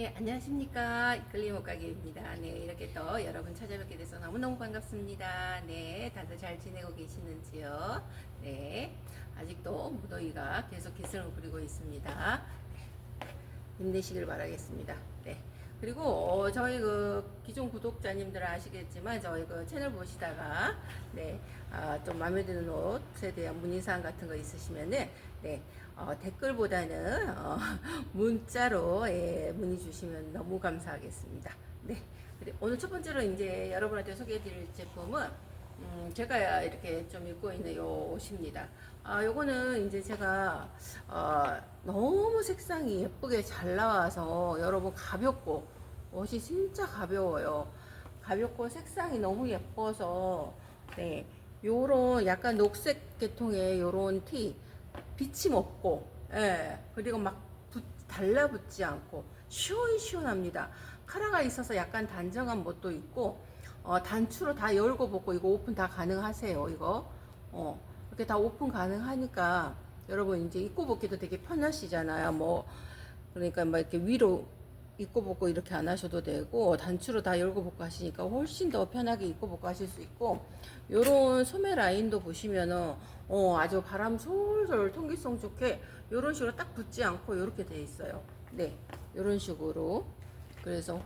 네, 안녕하십니까. 이끌림 옷가게입니다. 네, 이렇게 또 여러분 찾아뵙게 돼서 너무너무 반갑습니다. 네, 다들 잘 지내고 계시는지요? 네, 아직도 무더위가 계속 기승을 부리고 있습니다. 힘내시길 바라겠습니다. 네. 그리고 어, 저희 그 기존 구독자님들은 아시겠지만 저희 그 채널 보시다가 네, 아, 좀 마음에 드는 옷에 대한 문의사항 같은 거 있으시면은 네, 어, 댓글보다는 어, 문자로 예, 문의 주시면 너무 감사하겠습니다. 네. 오늘 첫 번째로 이제 여러분한테 소개해드릴 제품은 음, 제가 이렇게 좀 입고 있는 요 옷입니다. 아, 요거는 이제 제가 어, 너무 색상이 예쁘게 잘 나와서 여러분 가볍고 옷이 진짜 가벼워요. 가볍고 색상이 너무 예뻐서 네. 요런 약간 녹색 계통의 요런 티 비침 없고 예. 그리고 막 붙- 달라붙지 않고 시원시원합니다. 카라가 있어서 약간 단정한 멋도 있고 어, 단추로 다 열고 벗고 이거 오픈 다 가능하세요. 이거 어, 이렇게 다 오픈 가능하니까 여러분 이제 입고 벗기도 되게 편하시잖아요. 뭐 그러니까 막 이렇게 위로 입고 벗고 이렇게 안 하셔도 되고 단추로 다 열고 벗고 하시니까 훨씬 더 편하게 입고 벗고 하실 수 있고 요런 소매 라인도 보시면은 어 아주 바람 솔솔 통기성 좋게 요런 식으로 딱 붙지 않고 요렇게 돼 있어요. 네. 요런 식으로 그래서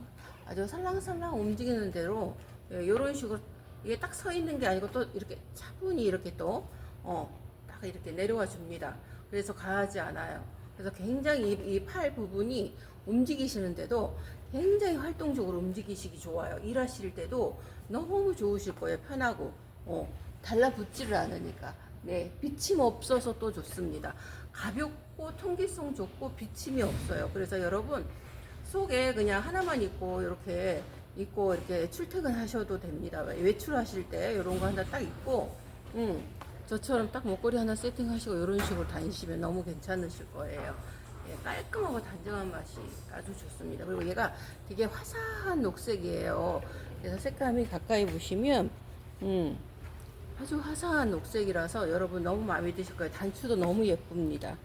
아주 살랑살랑 움직이는 대로 예, 요런 식으로 이게 딱 서 있는 게 아니고 또 이렇게 차분히 이렇게 또 어, 딱 이렇게 내려와 줍니다. 그래서 가하지 않아요. 그래서 굉장히 이 팔 부분이 움직이시는데도 굉장히 활동적으로 움직이시기 좋아요. 일하실 때도 너무 좋으실 거예요. 편하고 어, 달라붙지를 않으니까. 네, 비침 없어서 또 좋습니다. 가볍고 통기성 좋고 비침이 없어요. 그래서 여러분 속에 그냥 하나만 입고 이렇게 입고 이렇게 출퇴근하셔도 됩니다. 외출하실 때 이런 거 하나 딱 입고, 음, 저처럼 딱 목걸이 하나 세팅하시고 이런 식으로 다니시면 너무 괜찮으실 거예요. 예, 깔끔하고 단정한 맛이 아주 좋습니다. 그리고 얘가 되게 화사한 녹색이에요. 그래서 색감이 가까이 보시면, 음, 아주 화사한 녹색이라서 여러분 너무 마음에 드실 거예요. 단추도 너무 예쁩니다.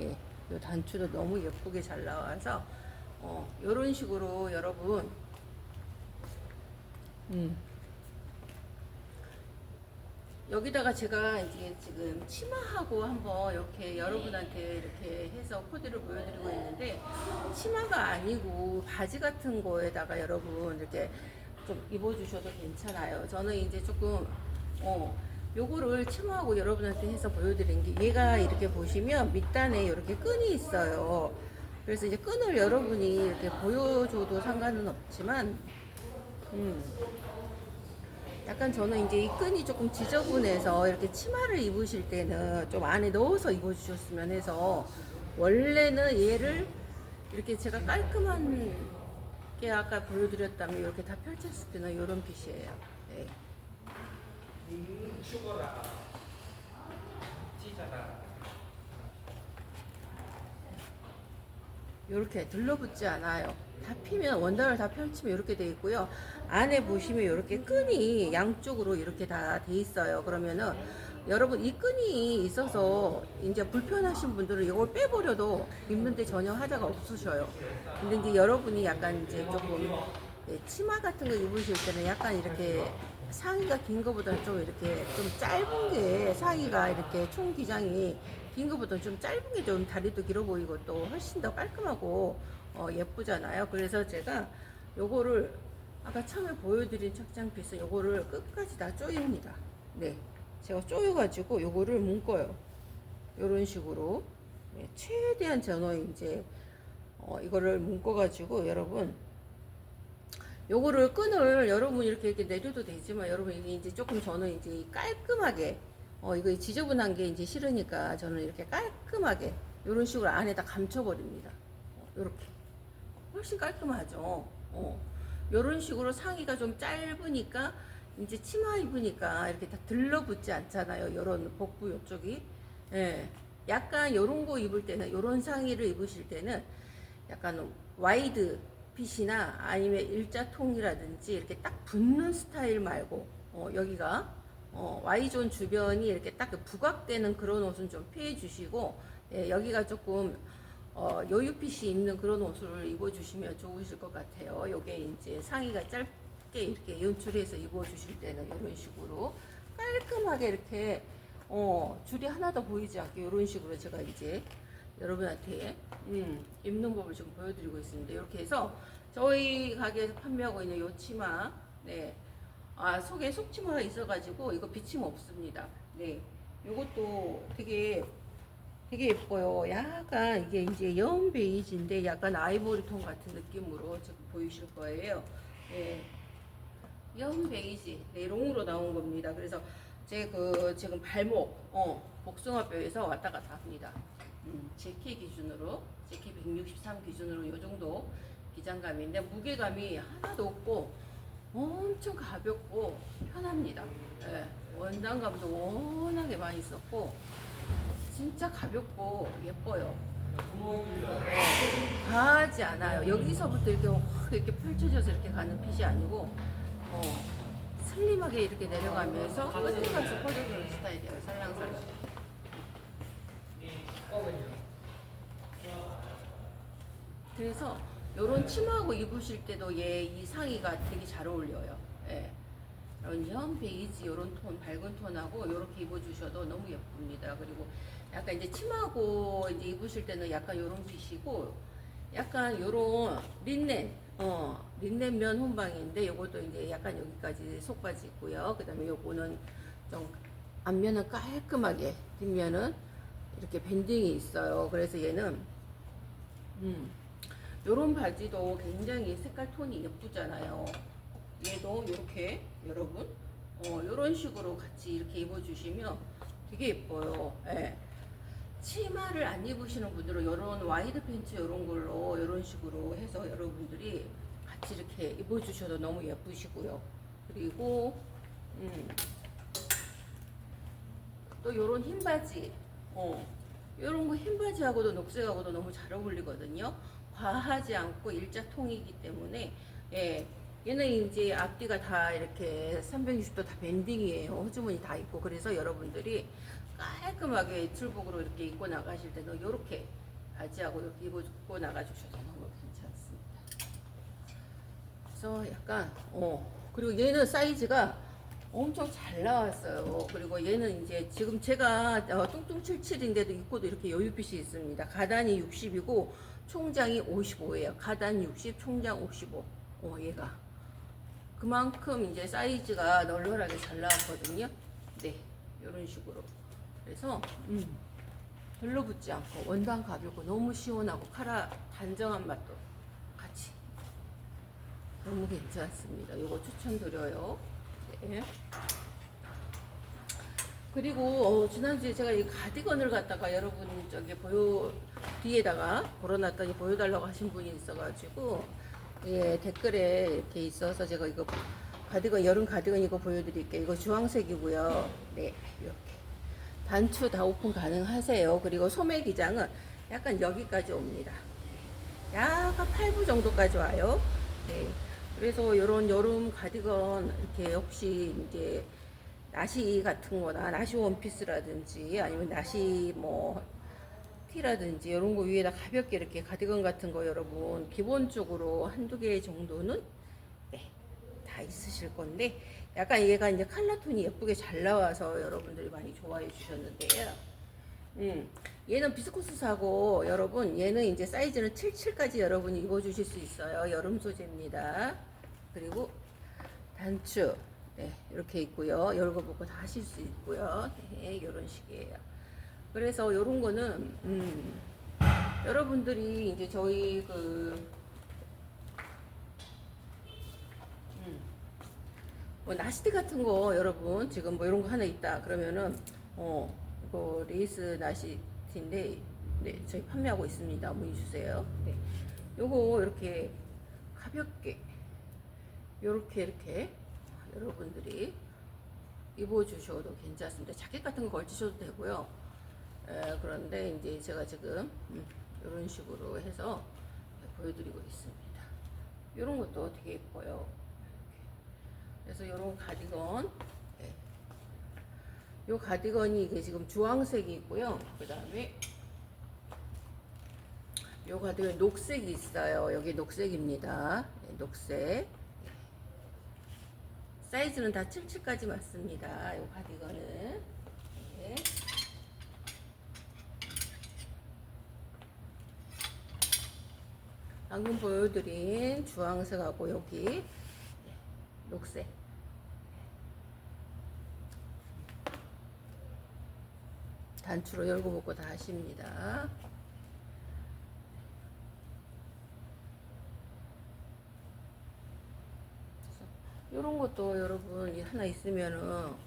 예, 이 단추도 너무 예쁘게 잘 나와서 어, 이런 식으로 여러분 음. 여기다가 제가 이제 지금 치마하고 한번 이렇게 여러분한테 이렇게 해서 코디를 보여드리고 있는데 치마가 아니고 바지 같은 거에다가 여러분 이렇게 좀 입어주셔도 괜찮아요. 저는 이제 조금 어 요거를 치마하고 여러분한테 해서 보여드린 게 얘가 이렇게 보시면 밑단에 이렇게 끈이 있어요. 그래서 이제 끈을 여러분이 이렇게 보여줘도 상관은 없지만 음. 약간 저는 이제 이 끈이 조금 지저분해서 이렇게 치마를 입으실 때는 좀 안에 넣어서 입어주셨으면 해서 원래는 얘를 이렇게 제가 깔끔한 게 아까 보여드렸다면 이렇게 다 펼쳤을 때는 이런 핏이에요. 네. 죽어라 찢어라 이렇게 들러붙지 않아요. 다 피면 원단을 다 펼치면 이렇게 돼 있고요. 안에 보시면 이렇게 끈이 양쪽으로 이렇게 다 돼 있어요. 그러면은 여러분 이 끈이 있어서 이제 불편하신 분들은 이걸 빼버려도 입는데 전혀 하자가 없으셔요. 근데 이제 여러분이 약간 이제 조금 예, 치마 같은 거 입으실 때는 약간 이렇게 상의가 긴 거보다는 좀 이렇게 좀 짧은 게 상의가 이렇게 총 기장이 긴 거보다 좀 짧은 게 좀 다리도 길어 보이고 또 훨씬 더 깔끔하고 어, 예쁘잖아요. 그래서 제가 요거를 아까 처음에 보여드린 착장 피스 요거를 끝까지 다 조입니다. 네. 제가 조여가지고 요거를 묶어요. 요런 식으로. 네, 최대한 저는 이제 어, 이거를 묶어가지고 여러분 요거를 끈을 여러분 이렇게 이렇게 내려도 되지만 여러분 이게 이제 조금 저는 이제 깔끔하게 어 이거 지저분한 게 이제 싫으니까 저는 이렇게 깔끔하게 이런 식으로 안에다 감춰버립니다. 어, 요렇게 훨씬 깔끔하죠. 어 요런 식으로 상의가 좀 짧으니까 이제 치마 입으니까 이렇게 다 들러붙지 않잖아요. 요런 복부 요쪽이 예 약간 요런 거 입을 때는 요런 상의를 입으실 때는 약간 와이드 핏이나 아니면 일자통이라든지 이렇게 딱 붙는 스타일 말고 어, 여기가 어, Y존 주변이 이렇게 딱 부각되는 그런 옷은 좀 피해 주시고 예, 여기가 조금 어, 여유핏이 있는 그런 옷을 입어주시면 좋으실 것 같아요. 요게 이제 상의가 짧게 이렇게 연출해서 입어주실 때는 이런 식으로 깔끔하게 이렇게 어, 줄이 하나도 보이지 않게 이런 식으로 제가 이제 여러분한테 음, 입는 법을 지금 보여드리고 있습니다. 이렇게 해서 저희 가게에서 판매하고 있는 요 치마, 네, 아 속에 속치마가 있어가지고 이거 비침 없습니다. 네, 요것도 되게 되게 예뻐요. 약간 이게 이제 연 베이지인데 약간 아이보리 톤 같은 느낌으로 지금 보이실 거예요. 네. 연 베이지, 네, 롱으로 나온 겁니다. 그래서 제 그 지금 발목, 어, 복숭아뼈에서 왔다 갔다 합니다. 음, 제키 기준으로, 제키 163 기준으로 이 정도 기장감인데 무게감이 하나도 없고 엄청 가볍고 편합니다. 예, 원단감도 워낙에 많이 있었고 진짜 가볍고 예뻐요. 예, 과하지 않아요. 여기서부터 이렇게 확 이렇게 펼쳐져서 이렇게 가는 핏이 아니고 어, 슬림하게 이렇게 내려가면서 끝까지 퍼져주는 스타일이에요. 살랑살랑. 그래서 요런 치마하고 입으실 때도 얘 이 상의가 되게 잘 어울려요. 예. 이런 연 베이지 요런 톤 밝은 톤하고 요렇게 입어주셔도 너무 예쁩니다. 그리고 약간 이제 치마하고 이제 입으실 때는 약간 요런 핏이고 약간 요런 린넨 어 린넨 면 혼방인데 요것도 이제 약간 여기까지 속까지 있고요. 그 다음에 요거는 좀 앞면은 깔끔하게 뒷면은 이렇게 밴딩이 있어요. 그래서 얘는 음 요런 바지도 굉장히 색깔 톤이 예쁘잖아요. 얘도 이렇게 여러분 어 요런 식으로 같이 이렇게 입어주시면 되게 예뻐요. 예. 치마를 안 입으시는 분들은 이런 와이드 팬츠 이런 걸로 이런 식으로 해서 여러분들이 같이 이렇게 입어주셔도 너무 예쁘시고요. 그리고 음, 또 이런 흰 바지, 어, 이런 거 흰 바지하고도 녹색하고도 너무 잘 어울리거든요. 과하지 않고 일자통이기 때문에 예, 얘는 이제 앞뒤가 다 이렇게 360도 다 밴딩이에요. 호주머니 다 있고 그래서 여러분들이 깔끔하게 외출복으로 이렇게 입고 나가실 때는 이렇게 바지하고 이렇게 입고 나가주셔도 너무 괜찮습니다. 그래서 약간 어 그리고 얘는 사이즈가 엄청 잘 나왔어요. 그리고 얘는 이제 지금 제가 어, 뚱뚱 77인데도 입고도 이렇게 여유핏이 있습니다. 가단이 60이고 총장이 55예요. 가단 60, 총장 55. 어 얘가 그만큼 이제 사이즈가 널널하게 잘 나왔거든요. 네, 이런 식으로. 그래서 음, 별로 붙지 않고 원단 가볍고 너무 시원하고 카라 단정한 맛도 같이 너무 괜찮습니다. 이거 추천드려요. 네. 그리고 어, 지난주에 제가 이 가디건을 갖다가 여러분 저기 보여 뒤에다가 걸어놨더니 보여달라고 하신 분이 있어가지고 예 댓글에 이렇게 있어서 제가 이거 가디건 여름 가디건 이거 보여드릴게요. 이거 주황색이고요. 네 이렇게 단추 다 오픈 가능하세요. 그리고 소매 기장은 약간 여기까지 옵니다. 약간 8부 정도까지 와요. 네. 그래서 이런 여름 가디건 이렇게 혹시 이제 나시 같은 거나 나시 원피스라든지 아니면 나시 뭐 티라든지 이런 거 위에다 가볍게 이렇게 가디건 같은 거 여러분 기본적으로 한두 개 정도는 네, 다 있으실 건데 약간 얘가 이제 칼라 톤이 예쁘게 잘 나와서 여러분들이 많이 좋아해 주셨는데요. 음, 얘는 비스코스 사고 여러분 얘는 이제 사이즈는 77까지 여러분이 입어주실 수 있어요. 여름 소재입니다. 그리고 단추 네, 이렇게 있고요. 열고 보고 다 하실 수 있고요. 네, 이런 식이에요. 그래서 이런 거는 음, 여러분들이 이제 저희 그 음, 뭐 나시티 같은 거 여러분 지금 뭐 이런 거 하나 있다 그러면은 어 이거 레이스 나시티인데 네 저희 판매하고 있습니다 문의 주세요 네 요거 이렇게 가볍게 요렇게 이렇게 여러분들이 입어주셔도 괜찮습니다 자켓 같은 거 걸치셔도 되고요 에, 그런데 이제 제가 지금 음, 이런 식으로 해서 보여드리고 있습니다 이런 것도 되게 예뻐요 그래서 이런 가디건 네. 요 가디건이 이게 지금 주황색이 있고요 그 다음에 요 가디건 녹색이 있어요. 여기 녹색입니다. 네, 녹색. 사이즈는 다 77까지 맞습니다. 요 가디건은. 네. 방금 보여드린 주황색하고 여기 네, 녹색. 단추로 열고 먹고 다 하십니다. 이런 것도 여러분 이 하나 있으면은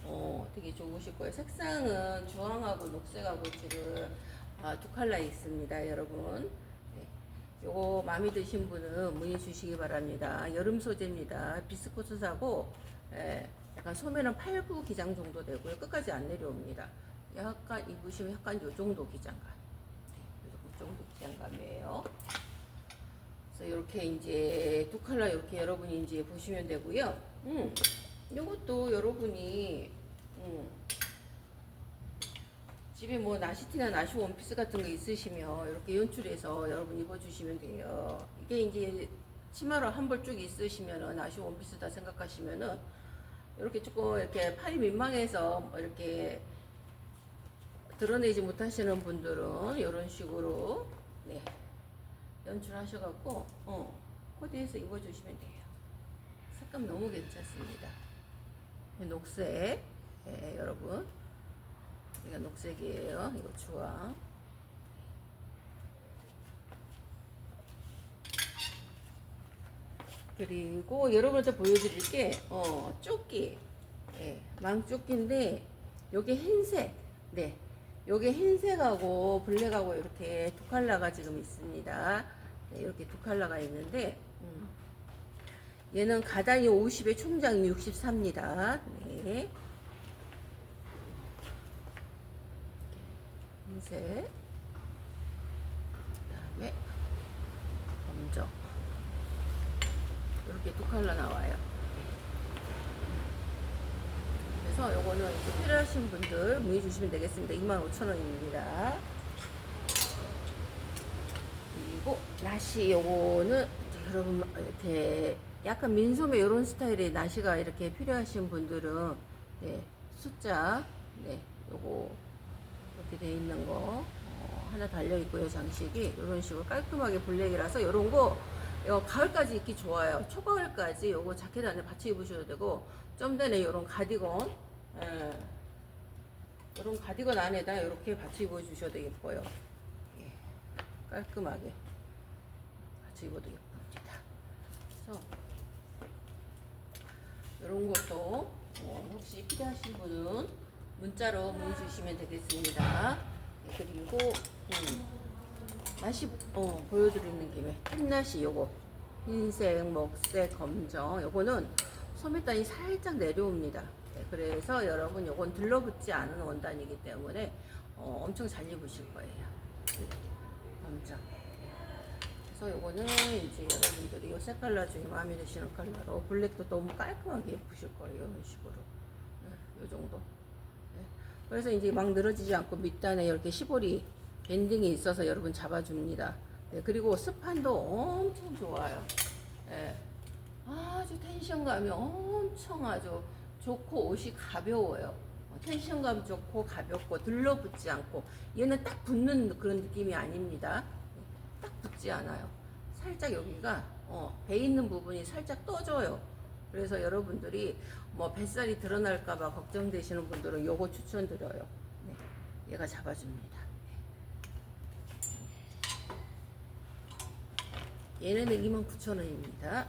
어, 되게 좋으실 거예요. 색상은 주황하고 녹색하고 지금 아, 두 컬러 있습니다, 여러분. 네. 요거 마음에 드신 분은 문의 주시기 바랍니다. 여름 소재입니다. 비스코트 사고 예, 약간 소매는 8, 9 기장 정도 되고요. 끝까지 안 내려옵니다. 약간 입으시면 약간 요 정도 기장감. 네, 요 정도 기장감이에요. 그래서 이렇게 이제 두 컬러 이렇게 여러분이 이제 보시면 되고요. 음, 이것도 여러분이 음, 집에 뭐 나시티나 나시 원피스 같은 거 있으시면 이렇게 연출해서 여러분 입어주시면 돼요. 이게 이제 치마로 한벌 쭉 있으시면은 나시 원피스다 생각하시면은 이렇게 조금 이렇게 팔이 민망해서 뭐 이렇게 드러내지 못하시는 분들은 이런 식으로 네. 연출하셔갖고 어, 코디해서 입어주시면 돼요. 색감 너무 괜찮습니다. 녹색, 예, 여러분. 이거 녹색이에요. 이거 주황. 그리고 여러분한테 보여드릴 게 어, 조끼, 예, 망조끼인데 요게 흰색, 네, 요게 흰색하고 블랙하고 이렇게 두 컬러가 지금 있습니다. 네, 이렇게 두 컬러가 있는데 음. 얘는 가단이 50에 총장이 64입니다. 네. 흰색 그 다음에 검정 이렇게 두 컬러 나와요. 그래서 요거는 필요하신 분들 문의 주시면 되겠습니다. 25,000원입니다. 그리고 나시 요거는 이제 여러분 이렇게 약간 민소매 이런 스타일의 나시가 이렇게 필요하신 분들은 네, 숫자 네 요거 이렇게 돼 있는 거 어, 하나 달려 있고요 장식이. 이런 식으로 깔끔하게 블랙이라서 이런 거 이거 가을까지 입기 좋아요. 초가을까지 요거 자켓 안에 받쳐 입으셔도 되고 좀 전에 이런 가디건 예, 이런 가디건 안에다 이렇게 받쳐 입어 주셔도 예뻐요. 예, 깔끔하게 받쳐 입어도 예쁩니다. 그래서 이런 것도 어, 혹시 필요하신 분은 문자로 문의 주시면 되겠습니다. 네, 그리고 음, 나시 어, 보여드리는 김에 흰나시 요거 흰색, 먹색, 검정 요거는 소매단이 살짝 내려옵니다. 네, 그래서 여러분 요건 들러붙지 않은 원단이기 때문에 어, 엄청 잘 입으실 거예요. 네, 검정. 그래서 요거는 이제 여러분들이 요 색깔러 중에 마음에 드시는 컬러로 블랙도 너무 깔끔하게 예쁘실 거예요. 이런 식으로. 네, 요 정도. 네. 그래서 이제 막 늘어지지 않고 밑단에 이렇게 시보리 밴딩이 있어서 여러분 잡아줍니다. 네, 그리고 스판도 엄청 좋아요. 네. 아주 텐션감이 엄청 아주 좋고 옷이 가벼워요. 어, 텐션감 좋고 가볍고 들러붙지 않고 얘는 딱 붙는 그런 느낌이 아닙니다. 딱 붙지 않아요. 살짝 여기가 어, 배 있는 부분이 살짝 떠져요. 그래서 여러분들이 뭐 뱃살이 드러날까봐 걱정되시는 분들은 요거 추천드려요. 네, 얘가 잡아줍니다. 얘네는 29,000원입니다.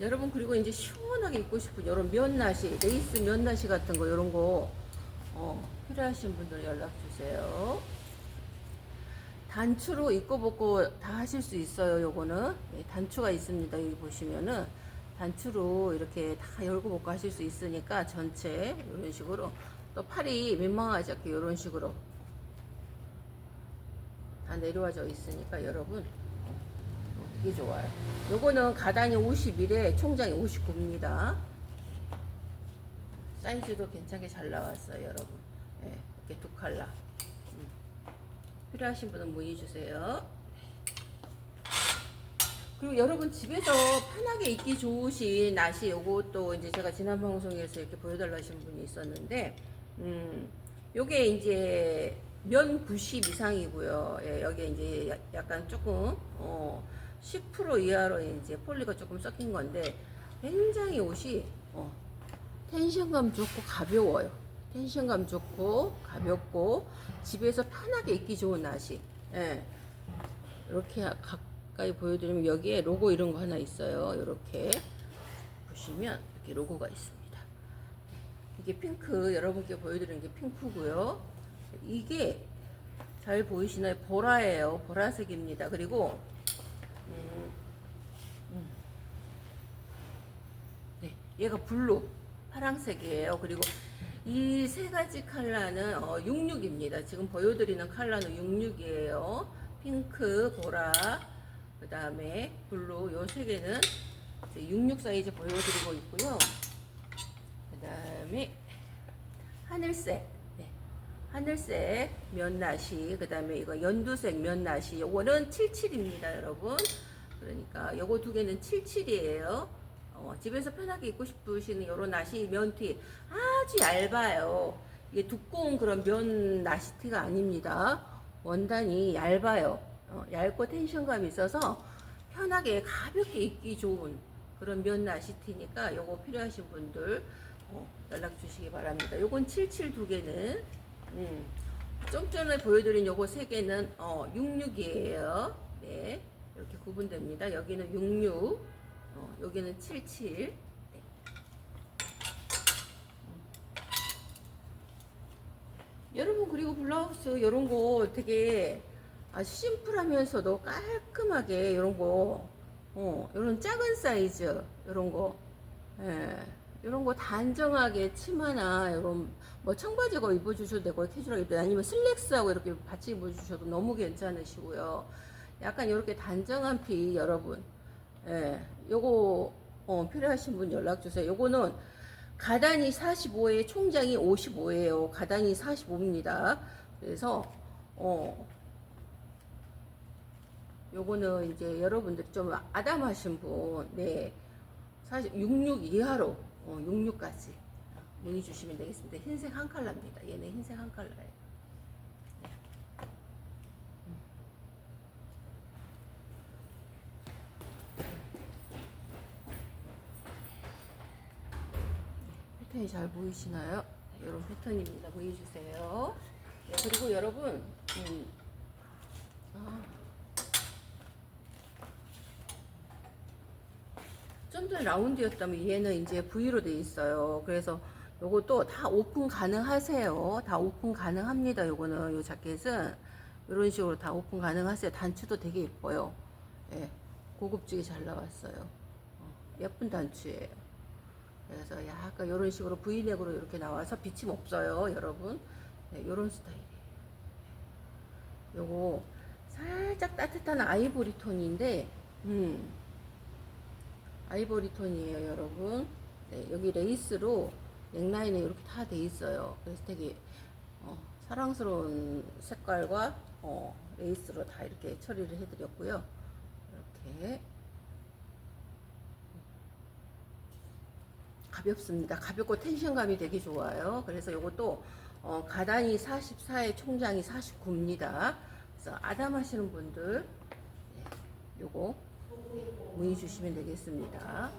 여러분 그리고 이제 시원하게 입고 싶은 이런 면나시, 레이스 면나시 같은 거 이런 거 어, 필요하신 분들 연락 주세요. 단추로 입고 벗고 다 하실 수 있어요. 요거는 네, 단추가 있습니다. 여기 보시면은 단추로 이렇게 다 열고 벗고 하실 수 있으니까 전체 이런 식으로 또 팔이 민망하지 않게 이런 식으로 다 내려와져 있으니까 여러분 어, 되게 좋아요. 요거는 가단이 51에 총장이 59입니다. 사이즈도 괜찮게 잘 나왔어요, 여러분. 네, 이렇게 두 컬러. 필요하신 분은 문의 주세요. 그리고 여러분 집에서 편하게 입기 좋으신 나시 요것도 이제 제가 지난 방송에서 이렇게 보여달라 하신 분이 있었는데 음 요게 이제 면 90 이상이고요. 예, 여기 이제 야- 약간 조금 어, 10% 이하로 이제 폴리가 조금 섞인 건데 굉장히 옷이 어, 텐션감 좋고 가벼워요. 텐션감 좋고 가볍고 집에서 편하게 입기 좋은 나시. 예. 이렇게 가까이 보여드리면 여기에 로고 이런 거 하나 있어요. 이렇게 보시면 이렇게 로고가 있습니다. 이게 핑크 여러분께 보여드리는 게 핑크고요. 이게 잘 보이시나요? 보라예요. 보라색입니다. 그리고 음, 음. 네, 얘가 블루 파랑색이에요. 그리고 이 세 가지 컬러는 어, 66입니다. 지금 보여드리는 컬러는 66이에요. 핑크, 보라, 그 다음에 블루 요 세 개는 66 사이즈 보여드리고 있고요. 그 다음에 하늘색, 네. 하늘색 면나시, 그 다음에 이거 연두색 면나시, 요거는 77입니다, 여러분. 그러니까 요거 두 개는 77이에요. 어, 집에서 편하게 입고 싶으시는 요런 나시 면티 아주 얇아요. 이게 두꺼운 그런 면 나시티가 아닙니다. 원단이 얇아요. 어, 얇고 텐션감이 있어서 편하게 가볍게 입기 좋은 그런 면 나시티니까 요거 필요하신 분들 어, 연락 주시기 바랍니다. 요건 77 두 개는 음, 좀 전에 보여드린 요거 세 개는 어, 66이에요. 네, 이렇게 구분됩니다. 여기는 66, 어, 여기는 77. 네. 여러분 그리고 블라우스 이런 거 되게 아주 심플하면서도 깔끔하게 이런 거, 어, 이런 작은 사이즈 이런 거, 예, 이런 거 단정하게 치마나 이런 뭐 청바지가 입어주셔도 되고 캐주얼하게 입어도 아니면 슬랙스하고 이렇게 같이 입어주셔도 너무 괜찮으시고요. 약간 이렇게 단정한 피 여러분, 예, 요거 어, 필요하신 분 연락 주세요. 요거는 가단이 45에 총장이 55예요. 가단이 45입니다. 그래서 어 요거는 이제 여러분들 좀 아담하신 분, 네, 사실 66 이하로 어, 66까지 문의 주시면 되겠습니다. 흰색 한 컬러입니다. 얘는 흰색 한 컬러예요. 패턴이 잘 보이시나요? 이런 패턴입니다. 보여주세요. 네, 그리고 여러분, 음, 아, 좀 전에 라운드였다면 얘는 이제 V로 돼 있어요. 그래서 요것도 다 오픈 가능하세요. 다 오픈 가능합니다. 요거는 요 자켓은 이런 식으로 다 오픈 가능하세요. 단추도 되게 예뻐요. 예, 고급지게 잘 나왔어요. 어, 예쁜 단추예요. 그래서 약간 이런 식으로 V넥으로 이렇게 나와서 비침 없어요, 여러분. 네, 이런 스타일이에요. 요거 살짝 따뜻한 아이보리 톤인데, 음, 아이보리 톤이에요, 여러분. 네, 여기 레이스로 넥라인에 이렇게 다 돼 있어요. 그래서 되게 어, 사랑스러운 색깔과 어, 레이스로 다 이렇게 처리를 해드렸고요. 이렇게 가볍습니다. 가볍고 텐션감이 되게 좋아요. 그래서 이것도 어, 가단이 44에 총장이 49입니다. 그래서 아담하시는 분들 네, 요거 문의 주시면 되겠습니다.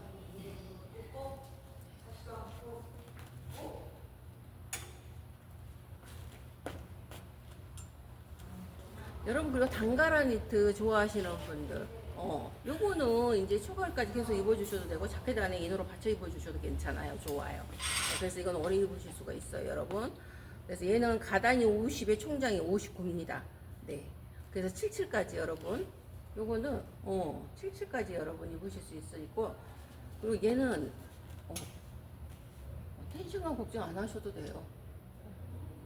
여러분 그리고 단가라 니트 좋아하시는 분들 어 요거는 이제 초가을까지 계속 입어주셔도 되고 자켓 안에 이너로 받쳐 입어주셔도 괜찮아요. 좋아요. 네, 그래서 이건 오래 입으실 수가 있어요 여러분. 그래서 얘는 가단이 50에 총장이 59입니다. 네. 그래서 77까지 여러분. 요거는 어 77까지 여러분 입으실 수 있고 그리고 얘는 어, 텐션감 걱정 안 하셔도 돼요.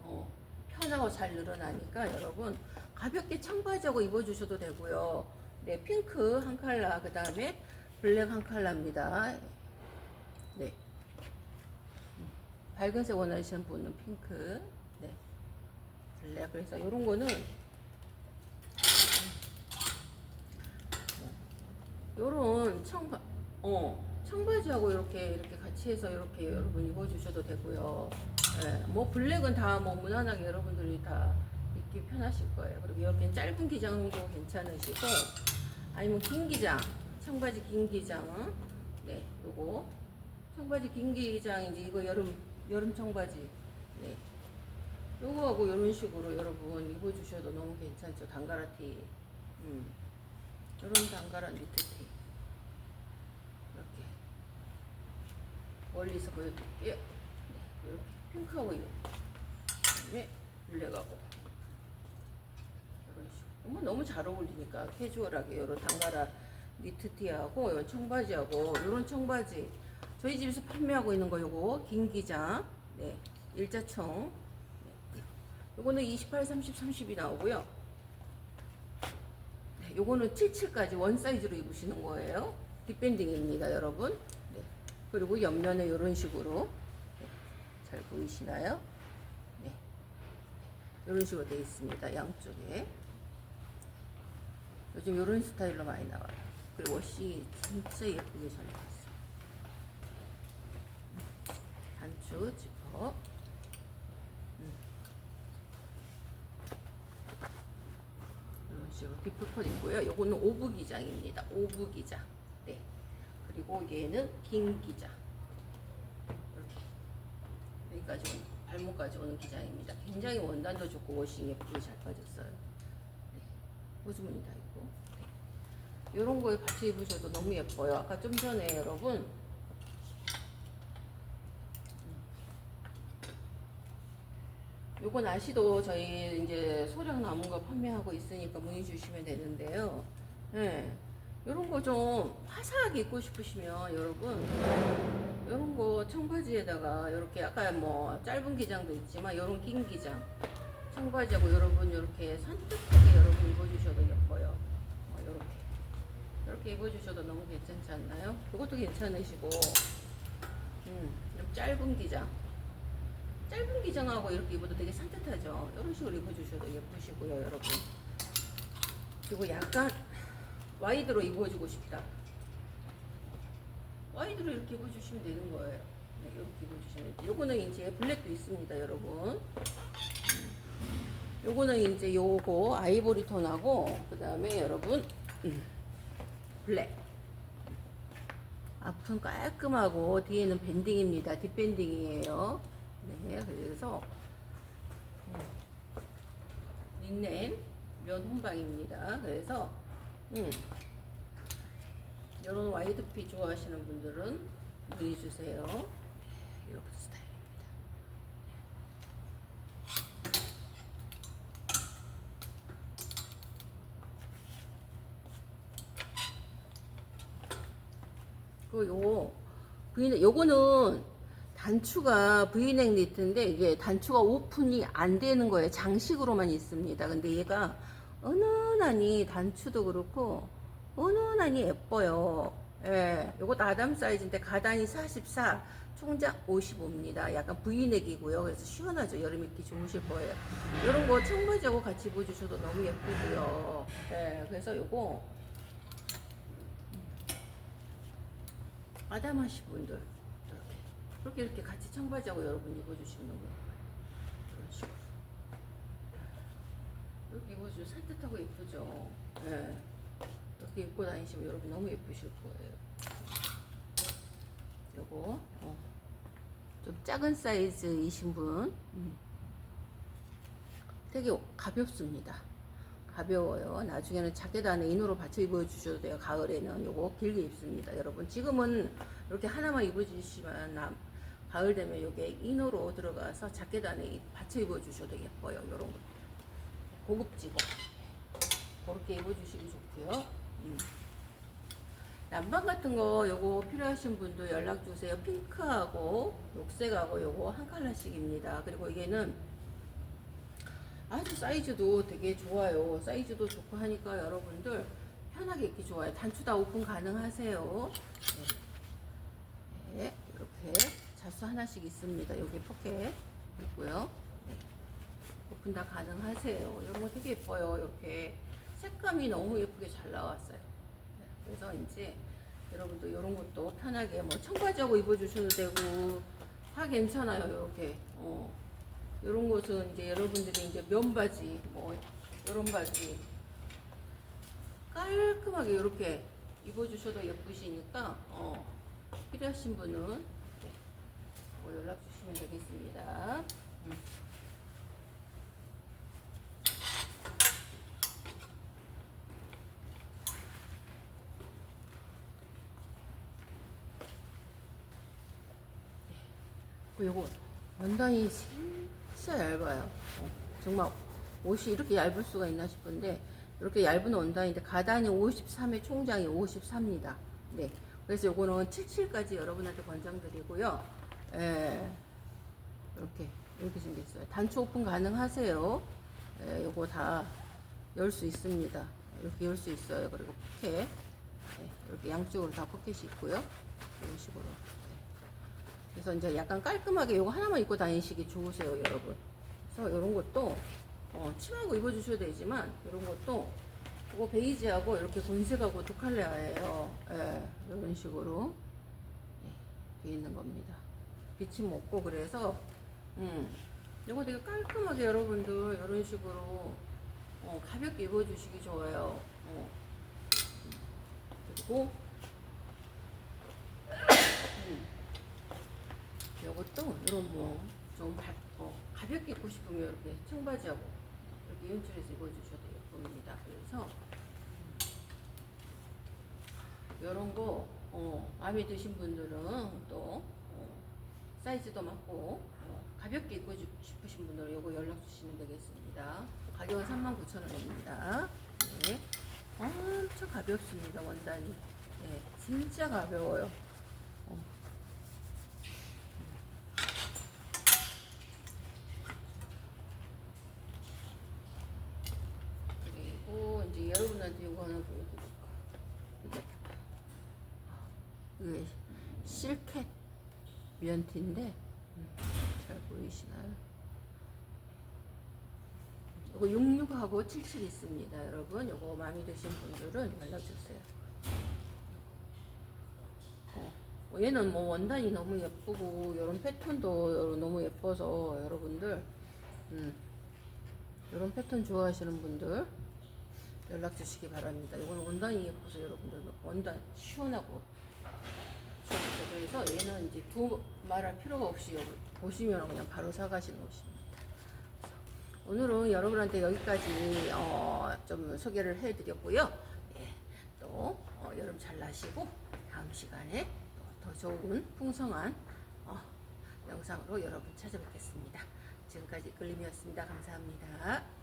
어, 편하고 잘 늘어나니까 여러분 가볍게 청바지하고 입어주셔도 되고요. 네, 핑크 한 칼라, 그 다음에 블랙 한 칼라입니다. 네. 밝은색 원하시는 분은 핑크, 네. 블랙. 그래서 이런 거는 요런 청, 어, 청바지하고 이렇게 이렇게 같이 해서 이렇게 여러분 입어주셔도 되고요. 네, 뭐 블랙은 다 뭐 무난하게 여러분들이 다 입기 편하실 거예요. 그리고 이렇게 짧은 기장도 괜찮으시고 아니면 긴 기장 청바지 긴 기장 네 요거. 청바지 긴 기장인지 이거 여름 여름 청바지. 네. 요거하고 이런 식으로 여러분 입어주셔도 너무 괜찮죠. 단가라 티. 음. 이런 단가란 니트 티. 이렇게. 멀리서 보여드릴게요. 네, 이렇게 핑크하고 이렇게 그다음에 블랙하고. 이런 식으로 어머, 너무 잘 어울리니까 캐주얼하게 이런 단가라 니트 티하고 이런 청바지하고 이런 청바지 저희 집에서 판매하고 있는 거 요거 긴 기장 네 일자청 네. 요거는 28, 30, 30이 나오고요 네, 요거는 77까지 원 사이즈로 입으시는 거예요. 뒷밴딩입니다, 여러분. 네. 그리고 옆면에 이런 식으로 네. 잘 보이시나요? 네. 이런 식으로 되어 있습니다, 양쪽에. 요즘 이런 스타일로 많이 나와요. 그리고 옷이 진짜 예쁘게 잘 나왔어요. 단추, 지퍼. 이런 식으로 비프컷 있고요. 요거는 오브 기장입니다. 오브 기장. 네. 그리고 얘는 긴 기장. 여기까지 오는, 발목까지 오는 기장입니다. 굉장히 원단도 좋고 워싱 예쁘게 잘 빠졌어요. 네. 호주머니 다. 이런 거에 같이 입으셔도 너무 예뻐요. 아까 좀 전에 여러분 요건 아시도 저희 이제 소량 남은 거 판매하고 있으니까 문의 주시면 되는데요. 예. 요런 거 좀 화사하게 입고 싶으시면 여러분 요런 거 청바지에다가 요렇게 아까 뭐 짧은 기장도 있지만 요런 긴 기장 청바지하고 여러분 요렇게 산뜻하게 여러분 입어주셔도 예뻐요. 어, 요렇게 이렇게 입어주셔도 너무 괜찮지 않나요? 이것도 괜찮으시고 음, 좀 짧은 기장 짧은 기장하고 이렇게 입어도 되게 산뜻하죠. 이런 식으로 입어주셔도 예쁘시고요, 여러분. 그리고 약간 와이드로 입어주고 싶다. 와이드로 이렇게 입어주시면 되는 거예요. 네, 이렇게 입어주시면 돼요. 요거는 이제 블랙도 있습니다, 여러분. 음. 요거는 이제 요거 아이보리 톤하고 그 다음에 여러분 음, 블랙. 앞은 깔끔하고 뒤에는 밴딩입니다. 뒷밴딩이에요. 네, 그래서 음, 린넨 면 혼방입니다. 그래서 음, 이런 와이드핏 좋아하시는 분들은 문의 주세요. 이렇게 스타일입니다. 그요 V넥 요거는 단추가 V넥 니트인데 이게 단추가 오픈이 안 되는 거예요. 장식으로만 있습니다. 근데 얘가 은은하니 단추도 그렇고 은은하니 예뻐요. 예, 요것도 아담 사이즈인데 가단이 44, 총장 55입니다. 약간 V넥이고요. 그래서 시원하죠. 여름 입기 좋으실 거예요. 이런 거 청바지하고 같이 입어주셔도 너무 예쁘고요. 예, 그래서 요거 아담하신 분들 이렇게 그렇게 이렇게 같이 청바지하고 여러분 입어주시면 너무 예뻐요. 이런 식으로 이렇게 입어주면 산뜻하고 예쁘죠. 예. 이렇게 입고 다니시면 여러분 너무 예쁘실 거예요. 요거 어. 좀 작은 사이즈이신 분 음. 되게 가볍습니다. 가벼워요. 나중에는 자켓 안에 인으로 받쳐 입어주셔도 돼요. 가을에는 요거 길게 입습니다. 여러분 지금은 이렇게 하나만 입어주시면 남, 가을 되면 요게 인으로 들어가서 자켓 안에 받쳐 입어주셔도 예뻐요. 요런 것들 고급지고 그렇게 입어주시기 좋고요. 음. 남방 같은 거 요거 필요하신 분도 연락 주세요. 핑크하고 녹색하고 요거 한 컬러씩입니다. 그리고 이게는 아주 사이즈도 되게 좋아요. 사이즈도 좋고 하니까 여러분들 편하게 입기 좋아요. 단추 다 오픈 가능하세요. 네, 네 이렇게 자수 하나씩 있습니다. 여기 포켓 있고요. 네. 오픈 다 가능하세요. 이런 거 되게 예뻐요. 이렇게 색감이 너무 예쁘게 잘 나왔어요. 네. 그래서 이제 여러분도 이런 것도 편하게 뭐 청바지하고 입어주셔도 되고 다 괜찮아요. 이렇게 어 이런 것은 이제 여러분들이 이제 면바지 뭐 이런 바지 깔끔하게 이렇게 입어주셔도 예쁘시니까 어 필요하신 분은 네, 뭐 연락 주시면 되겠습니다. 음. 그리고 원단이 진짜 얇아요. 어, 정말 옷이 이렇게 얇을 수가 있나 싶은데 이렇게 얇은 원단인데 가단이 53에 총장이 54입니다. 네. 그래서 요거는 77까지 여러분한테 권장드리고요. 예. 이렇게 이렇게 생겼어요. 단추 오픈 가능하세요. 예, 요거 다 열 수 있습니다. 이렇게 열 수 있어요. 그리고 포켓 예, 이렇게 양쪽으로 다 포켓이 있고요. 이런 식으로. 그래서 이제 약간 깔끔하게 이거 하나만 입고 다니시기 좋으세요, 여러분. 그래서 이런 것도 어, 치마하고 입어주셔도 되지만 이런 것도 이거 베이지하고 이렇게 본색하고 두 컬러예요. 예, 이런 식으로 예, 돼 있는 겁니다. 빛이 먹고 그래서 음, 이거 되게 깔끔하게 여러분들 이런 식으로 어, 가볍게 입어주시기 좋아요. 어. 그리고 이것도 이런 뭐좀 어, 가볍게 입고 싶으면 이렇게 청바지하고 이렇게 연출해서 입어주셔도 예쁩니다. 그래서 이런 거 어, 마음에 드신 분들은 또 어, 사이즈도 맞고 어, 가볍게 입고 주- 싶으신 분들은 이거 연락 주시면 되겠습니다. 가격은 39,000원입니다. 네. 엄청 가볍습니다 원단이. 네, 진짜 가벼워요. 어. 그리고 이제 여러분한테 이거 하나 보여드릴까. 이게 실켓 면티인데 음, 잘 보이시나요? 이거 66하고 77 있습니다, 여러분. 이거 마음에 드신 분들은 연락 주세요. 어, 뭐 얘는 뭐 원단이 너무 예쁘고 이런 패턴도 너무 예뻐서 여러분들 음, 이런 패턴 좋아하시는 분들 연락 주시기 바랍니다. 이건 원단이 예뻐서 여러분들 원단 시원하고. 그래서 얘는 이제 두 말할 필요가 없이 보시면 그냥 바로 사가시는 옷입니다. 오늘은 여러분한테 여기까지 어, 좀 소개를 해드렸고요. 예, 또 어, 여름 잘 나시고 다음 시간에 또더 좋은 풍성한 어, 영상으로 여러분 찾아뵙겠습니다. 지금까지 끌림이었습니다. 감사합니다.